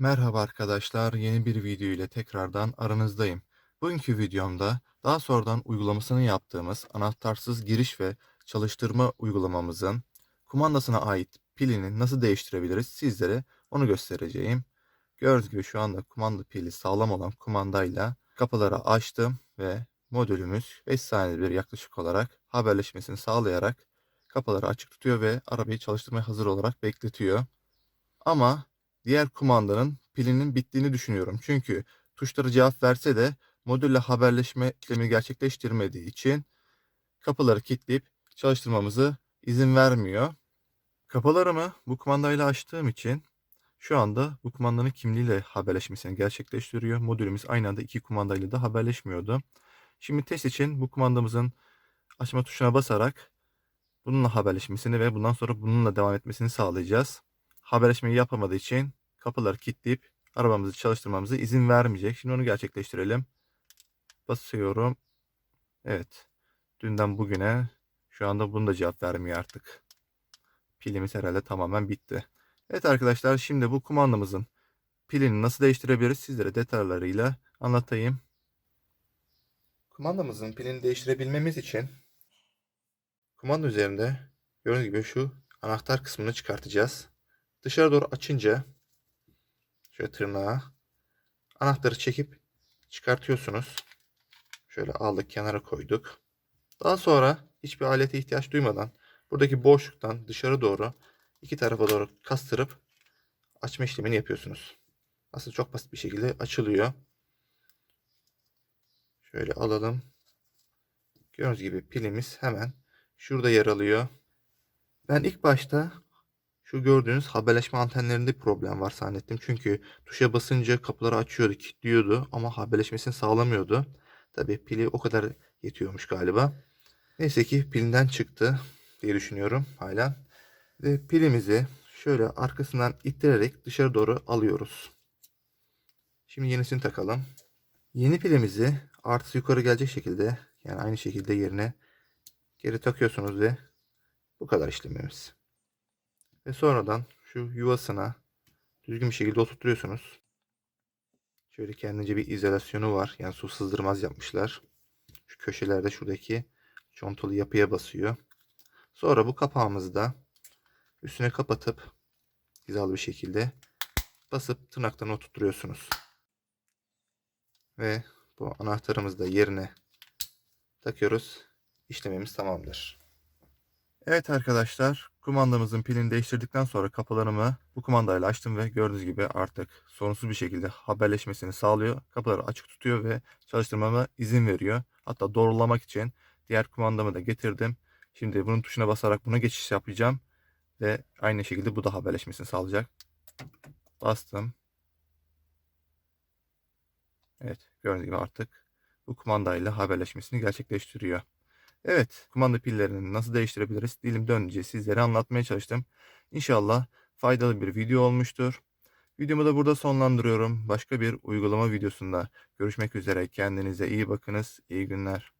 Merhaba arkadaşlar, yeni bir video ile tekrardan aranızdayım. Bugünkü videomda daha sonradan uygulamasını yaptığımız anahtarsız giriş ve çalıştırma uygulamamızın kumandasına ait pilini nasıl değiştirebiliriz sizlere onu göstereceğim. Gördüğünüz gibi şu anda kumanda pili sağlam olan kumandayla kapıları açtım ve modülümüz 5 saniyede bir yaklaşık olarak haberleşmesini sağlayarak kapıları açık tutuyor ve arabayı çalıştırmaya hazır olarak bekletiyor. Ama diğer kumandanın pilinin bittiğini düşünüyorum. Çünkü tuşları cevap verse de modülle haberleşme işlemi gerçekleştirmediği için kapıları kilitleyip çalıştırmamızı izin vermiyor. Kapılarımı bu kumandayla açtığım için şu anda bu kumandanın kimliğiyle haberleşmesini gerçekleştiriyor. Modülümüz aynı anda iki kumandayla da haberleşmiyordu. Şimdi test için bu kumandamızın açma tuşuna basarak bununla haberleşmesini ve bundan sonra bununla devam etmesini sağlayacağız. Haberleşmeyi yapamadığı için kapıları kilitleyip arabamızı çalıştırmamıza izin vermeyecek. Şimdi onu gerçekleştirelim. Basıyorum. Evet. Dünden bugüne şu anda bunu da cevap vermiyor artık. Pilimiz herhalde tamamen bitti. Evet arkadaşlar şimdi bu kumandamızın pilini nasıl değiştirebiliriz sizlere detaylarıyla anlatayım. Kumandamızın pilini değiştirebilmemiz için kumanda üzerinde gördüğünüz gibi şu anahtar kısmını çıkartacağız. Dışarı doğru açınca şöyle tırnağa anahtarı çekip çıkartıyorsunuz. Şöyle aldık kenara koyduk. Daha sonra hiçbir alete ihtiyaç duymadan buradaki boşluktan dışarı doğru iki tarafa doğru kastırıp açma işlemini yapıyorsunuz. Aslında çok basit bir şekilde açılıyor. Şöyle alalım. Gördüğünüz gibi pilimiz hemen şurada yer alıyor. Ben ilk başta şu gördüğünüz haberleşme antenlerinde problem var zannettim. Çünkü tuşa basınca kapıları açıyordu, kilitliyordu ama haberleşmesini sağlamıyordu. Tabi pili o kadar yetiyormuş galiba. Neyse ki pilinden çıktı diye düşünüyorum hala. Ve pilimizi şöyle arkasından ittirerek dışarı doğru alıyoruz. Şimdi yenisini takalım. Yeni pilimizi artısı yukarı gelecek şekilde yani aynı şekilde yerine geri takıyorsunuz ve bu kadar işlemimiz. Ve sonradan şu yuvasına düzgün bir şekilde oturtuyorsunuz. Şöyle kendince bir izolasyonu var. Yani su sızdırmaz yapmışlar. Şu köşelerde şuradaki contalı yapıya basıyor. Sonra bu kapağımızı da üstüne kapatıp hizalı bir şekilde basıp tırnaktan oturtuyorsunuz. Ve bu anahtarımızı da yerine takıyoruz. İşlemimiz tamamdır. Evet arkadaşlar, kumandamızın pilini değiştirdikten sonra kapılarımı bu kumandayla açtım ve gördüğünüz gibi artık sorunsuz bir şekilde haberleşmesini sağlıyor. Kapıları açık tutuyor ve çalıştırmama izin veriyor. Hatta doğrulamak için diğer kumandamı da getirdim. Şimdi bunun tuşuna basarak buna geçiş yapacağım ve aynı şekilde bu da haberleşmesini sağlayacak. Bastım. Evet, gördüğünüz gibi artık bu kumandayla haberleşmesini gerçekleştiriyor. Evet, kumanda pillerini nasıl değiştirebiliriz? Dilim dönünce sizlere anlatmaya çalıştım. İnşallah faydalı bir video olmuştur. Videomu da burada sonlandırıyorum. Başka bir uygulama videosunda görüşmek üzere. Kendinize iyi bakınız. İyi günler.